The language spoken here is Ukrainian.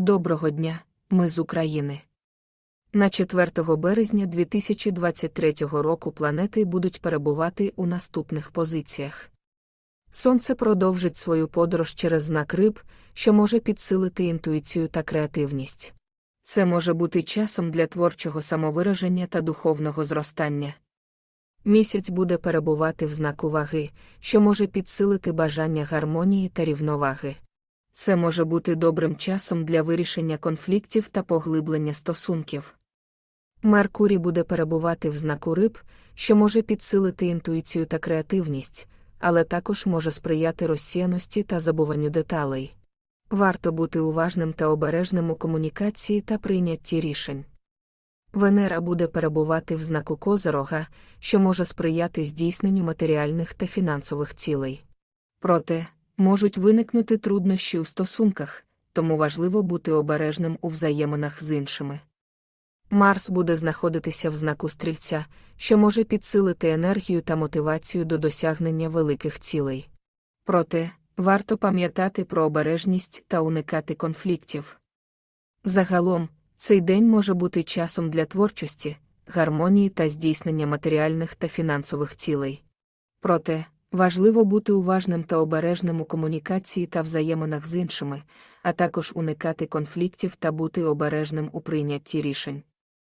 Доброго дня, ми з України. На 4 березня 2023 року планети будуть перебувати у наступних позиціях. Сонце продовжить свою подорож через знак риб, що може підсилити інтуїцію та креативність. Це може бути часом для творчого самовираження та духовного зростання. Місяць буде перебувати в знаку ваги, що може підсилити бажання гармонії та рівноваги. Це може бути добрим часом для вирішення конфліктів та поглиблення стосунків. Меркурій буде перебувати в знаку риб, що може підсилити інтуїцію та креативність, але також може сприяти розсіяності та забуванню деталей. Варто бути уважним та обережним у комунікації та прийнятті рішень. Венера буде перебувати в знаку Козирога, що може сприяти здійсненню матеріальних та фінансових цілей. Проте, можуть виникнути труднощі у стосунках, тому важливо бути обережним у взаєминах з іншими. Марс буде знаходитися в знаку стрільця, що може підсилити енергію та мотивацію до досягнення великих цілей. Проте, варто пам'ятати про обережність та уникати конфліктів. Загалом, цей день може бути часом для творчості, гармонії та здійснення матеріальних та фінансових цілей. Проте, важливо бути уважним та обережним у комунікації та взаєминах з іншими, а також уникати конфліктів та бути обережним у прийнятті рішень.